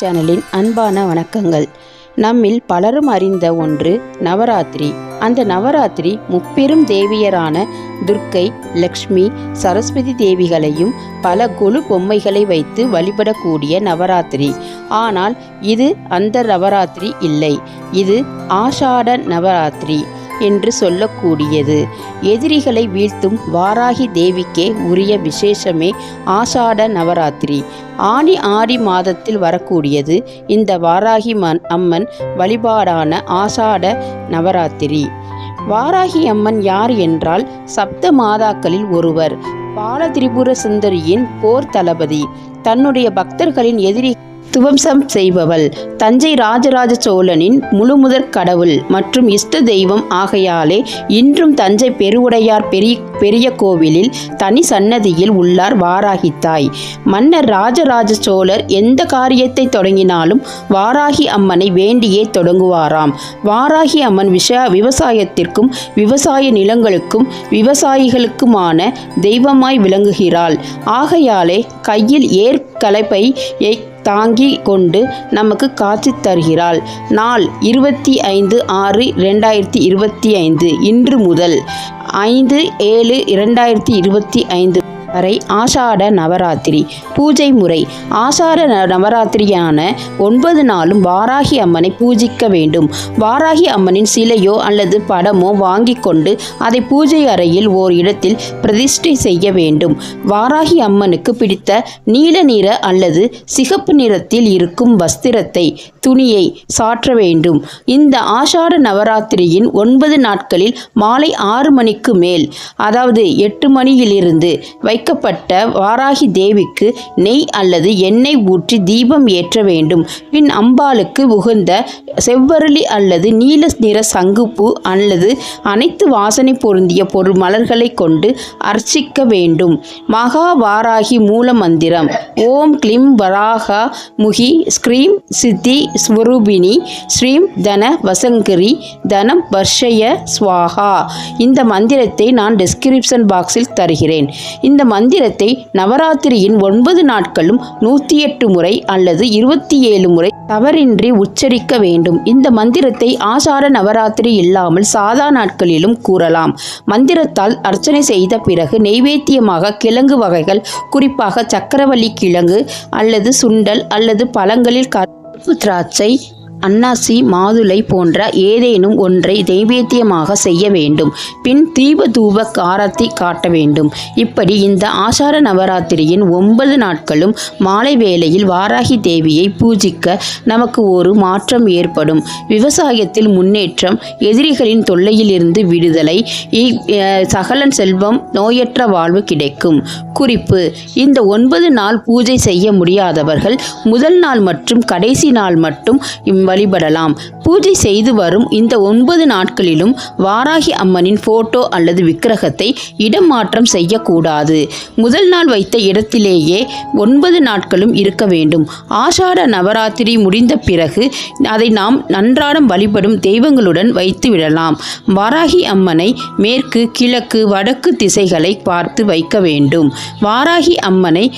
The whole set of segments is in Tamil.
சேனலின் அன்பான வணக்கங்கள். நம்மில் பலரும் அறிந்த ஒன்று நவராத்திரி. அந்த நவராத்திரி முப்பெரும் தேவியரான துர்க்கை லக்ஷ்மி சரஸ்வதி தேவிகளையும் பல கொலு பொம்மைகளை வைத்து வழிபடக்கூடிய நவராத்திரி. ஆனால் இது அந்த நவராத்திரி இல்லை. இது ஆஷாட நவராத்திரி. என்று சொல்லக்கூடியது. எதிரிகளை வீழ்த்தும் வாராகி தேவிக்கே உரிய விசேஷமே ஆஷாட நவராத்திரி. ஆனி ஆடி மாதத்தில் வரக்கூடியது இந்த வாராகி மன் அம்மன் வழிபாடான ஆஷாட நவராத்திரி. வாராகி அம்மன் யார் என்றால் சப்த மாதாக்களில் ஒருவர். பாலதிரிபுர சுந்தரியின் போர் தளபதி. தன்னுடைய பக்தர்களின் எதிரி துவம்சம் செய்பவள். தஞ்சை ராஜராஜ சோழனின் முழுமுதற் கடவுள் மற்றும் இஷ்ட தெய்வம் ஆகையாலே இன்றும் தஞ்சை பெருவுடையார் பெரிய பெரிய கோவிலில் தனி சன்னதியில் உள்ளார் வாராகி தாய் மன்னர் ராஜராஜ சோழர் எந்த காரியத்தை தொடங்கினாலும் வாராகி அம்மனை வேண்டியே தொடங்குவாராம். வாராகி அம்மன் விஷ விவசாயத்திற்கும் விவசாய நிலங்களுக்கும் விவசாயிகளுக்குமான தெய்வமாய் விளங்குகிறாள். ஆகையாலே கையில் ஏற்கலைப்பை தாங்கி கொண்டு நமக்கு காட்சி தருகிறாள். நாள் இருபத்தி ஐந்து ஆறு ரெண்டாயிரத்தி இருபத்தி ஐந்து இன்று முதல் ஐந்து ஏழு இரண்டாயிரத்தி இருபத்தி ஐந்து வரை ஆஷாட நவராத்திரி. பூஜை முறை. ஆஷாட ந- நவராத்திரியான ஒன்பது நாளும் வாராகி அம்மனை பூஜிக்க வேண்டும். வாராகி அம்மனின் சிலையோ அல்லது படமோ வாங்கி கொண்டு அதை பூஜை அறையில் ஓர் இடத்தில் பிரதிஷ்டை செய்ய வேண்டும். வாராகி அம்மனுக்கு பிடித்த நீல நிற அல்லது சிகப்பு நிறத்தில் இருக்கும் வஸ்திரத்தை துணியை சாற்ற வேண்டும். இந்த ஆஷாட நவராத்திரியின் ஒன்பது நாட்களில் மாலை ஆறு மணிக்கு மேல் அதாவது எட்டு மணியிலிருந்து படைக்கப்பட்ட வாராகி தேவிக்கு நெய் அல்லது எண்ணெய் ஊற்றி தீபம் ஏற்ற வேண்டும். பின் அம்பாளுக்கு உகந்த செவ்வரளி அல்லது நீல நிற சங்குப்பூ அல்லது அனைத்து வாசனை பொருந்திய பொருள் மலர்களை கொண்டு அர்ச்சிக்க வேண்டும். மகா வாராகி மூல மந்திரம். ஓம் க்ளிம் வராகா முகி ஸ்க்ரீம் சித்தி ஸ்வரூபிணி ஸ்ரீம் தன வசங்கரி தனம் வர்ஷய ஸ்வாகா. இந்த மந்திரத்தை நான் டிஸ்கிரிப்ஷன் பாக்ஸில் தருகிறேன். இந்த மந்திரத்தை நவராத்திரியின் ஒன்பது நாட்களும் நூற்றி எட்டு முறை அல்லது இருபத்தி ஏழு முறை தவறின்றி உச்சரிக்க வேண்டும். இந்த மந்திரத்தை ஆசார நவராத்திரி இல்லாமல் சாதா நாட்களிலும் கூறலாம். மந்திரத்தால் அர்ச்சனை செய்த பிறகு நெய்வேத்தியமாக கிழங்கு வகைகள் குறிப்பாக சக்கரவள்ளி கிழங்கு அல்லது சுண்டல் அல்லது பழங்களில் கருப்பு திராட்சை அன்னாசி மாதுளை போன்ற ஏதேனும் ஒன்றை நைவேத்தியமாக செய்ய வேண்டும். பின் தீப தூப காரத்தி காட்ட வேண்டும். இப்படி இந்த ஆசார நவராத்திரியின் ஒன்பது நாட்களும் மாலை வேளையில் வாராகி தேவியை பூஜிக்க நமக்கு ஒரு மாற்றம் ஏற்படும். விவசாயத்தில் முன்னேற்றம் எதிரிகளின் தொல்லையிலிருந்து விடுதலை இ- சகலன் செல்வம் நோயற்ற வாழ்வு கிடைக்கும். குறிப்பு இந்த ஒன்பது நாள் பூஜை செய்ய முடியாதவர்கள் முதல் நாள் மற்றும் கடைசி நாள் மட்டும் வழிபடலாம். பூஜை செய்து வரும் இந்த ஒன்பது நாட்களிலும் வாராகி அம்மனின் போட்டோ அல்லது விக்கிரகத்தை இடம் மாற்றம் செய்யக்கூடாது. முதல் நாள் வைத்த இடத்திலேயே ஒன்பது நாட்களும் இருக்க வேண்டும். ஆஷாட நவராத்திரி முடிந்த பிறகு அதை நாம் நன்றாடம் வழிபடும் தெய்வங்களுடன் வைத்து விடலாம். வாராகி அம்மனை மேற்கு கிழக்கு வடக்கு திசைகளை பார்த்து வைக்க வேண்டும். வாராகி அம்மனை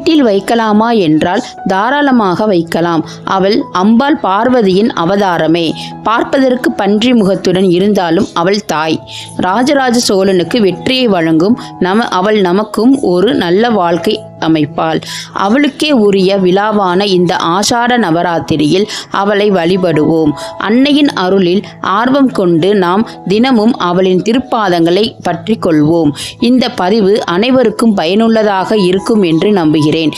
வீட்டில் வைக்கலாமா என்றால் தாராளமாக வைக்கலாம். அவள் அம்பாள் பார்வதியின் அவதாரமே. பார்ப்பதற்கு பன்றி முகத்துடன் இருந்தாலும் அவள் தாய். ராஜராஜ சோழனுக்கு வெற்றியை வழங்கும் நம அவள் நமக்கும் ஒரு நல்ல வாழ்க்கை அமைப்பாள். அவளுக்கே உரிய விழாவான இந்த ஆஷாட நவராத்திரியில் அவளை வழிபடுவோம். அன்னையின் அருளில் ஆர்வம் கொண்டு நாம் தினமும் அவளின் திருப்பாதங்களை பற்றி கொள்வோம். இந்த பதிவு அனைவருக்கும் பயனுள்ளதாக இருக்கும் என்று நம்புகிறேன்.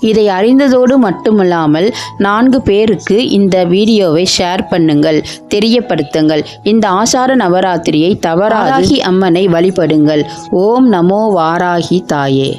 இதை அறிந்ததோடு மட்டுமல்லாமல் நான்கு பேருக்கு இந்த வீடியோவை ஷேர் பண்ணுங்கள் தெரியப்படுத்துங்கள். இந்த ஆஷாட நவராத்திரியை தவறாகி அம்மனை வழிபடுங்கள். ஓம் நமோ வாராகி தாயே.